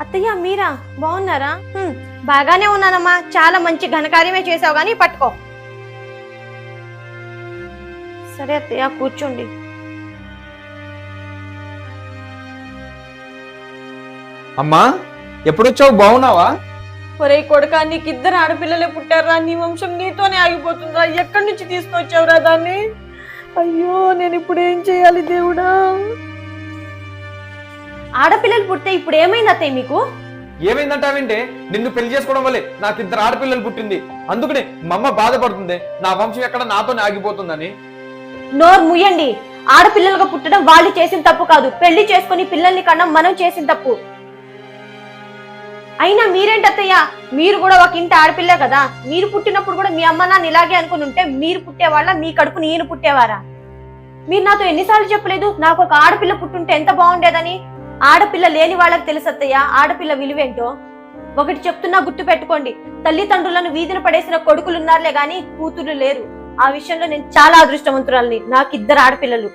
అత్తయ్య మీరా? బాగున్నారా? "హ్మ్, బాగానే ఉన్నానమ్మా. చాలా మంచి ఘనకార్యమే చేసావు కానీ పట్టుకో. సరే అత్తయ్య కూర్చోండి. అమ్మా ఎప్పుడొచ్చావు? బాగున్నావా? ఒరే కొడుక నీకు ఇద్దరు ఆడపిల్లలే పుట్టారా నీ వంశం నీతోనే ఆగిపోతుందా ఎక్కడి నుంచి తీసుకొచ్చావురా దాన్ని? అయ్యో నేను ఇప్పుడు ఏం చేయాలి దేవుడా? ఆడపిల్లలు పుడితే ఇప్పుడు ఏమైంది అత్తయ్య మీకు? ఏమైందంటావేంటే నిన్ను పెళ్ళి చేసుకోవడం వల్లే నాకు ఇద్దరు ఆడపిల్లలు పుట్టింది. అందుకనే మా అమ్మ బాధపడుతుంది నా వంశం ఎక్కడ నాతోనే ఆగిపోతుందని. నోరు ముయ్యండి ఆడపిల్లలుగా పుట్టడం వాళ్ళు చేసిన తప్పు కాదు. పెళ్ళి చేసుకుని పిల్లల్ని కన్నా మనం చేసిన తప్పు. అయినా మీరేంటత్తయ్య మీరు కూడా ఒక ఇంటి ఆడపిల్లే కదా. మీరు పుట్టినప్పుడు కూడా మీ అమ్మ నాన్న ఇలాగే అనుకుని ఉంటే మీరు పుట్టేవాళ్ళ మీ కడుపు నేను పుట్టేవారా? మీరు నాతో ఎన్నిసార్లు చెప్పలేదు? నాకు ఒక ఆడపిల్ల పుట్టుంటే ఎంత బాగుండేదని? ఆడపిల్ల లేని వాళ్ళకి తెలుసత్తయ్య ఆడపిల్ల విలువేంటో? ఒకటి చెప్తున్నా గుర్తు పెట్టుకోండి. తల్లిదండ్రులను వీధిన పడేసిన కొడుకులున్నారులే గాని కూతురు లేరు. ఆ విషయంలో నేను చాలా అదృష్టవంతురాలని. నాకు ఇద్దరు ఆడపిల్లలు.